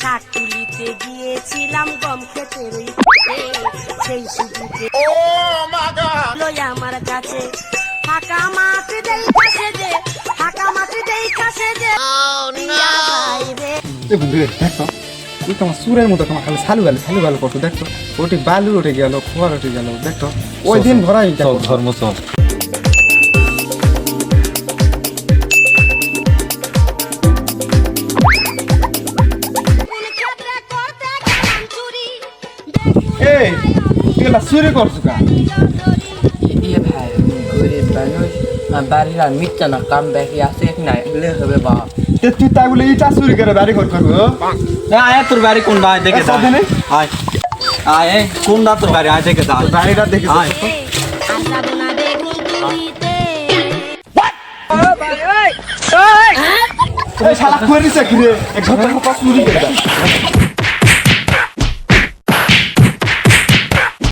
ছাদ তুলিতে গিয়েছিলাম গম খেতে ওই সেই সুযোগে লই আমার কাছে। ফাঁকা মাটি দেই কাছে যে ফাঁকা মাটি দেই কাছে যে দেখো তুই তোমার সুরের মতো তোমার খালি সালু গালে সালু গালে করতো দেখতো ওটি বালু উঠে গেল খোয়ার উঠে গেল দেখতো ওই দিন ভরাই ধর্ম চল। এই তুই চুরি করছ কা? ইয়ে ভাই গরিব মানুষ বাড়ির আর মিথ্যা না কাম বেশি আছে না এগুলো হবে বা। তুই তাই বলে ইটা চুরি করে বাড়ি ঘর করব আয় তোর বাড়ি কোন ভাই দেখে। আয়। আয় কোন দা তোর বাড়ি? আয় দেখে দা বাড়িটা দেখে আয়। শালা করে দিছে কি রে এক ঘণ্টা চুরি করে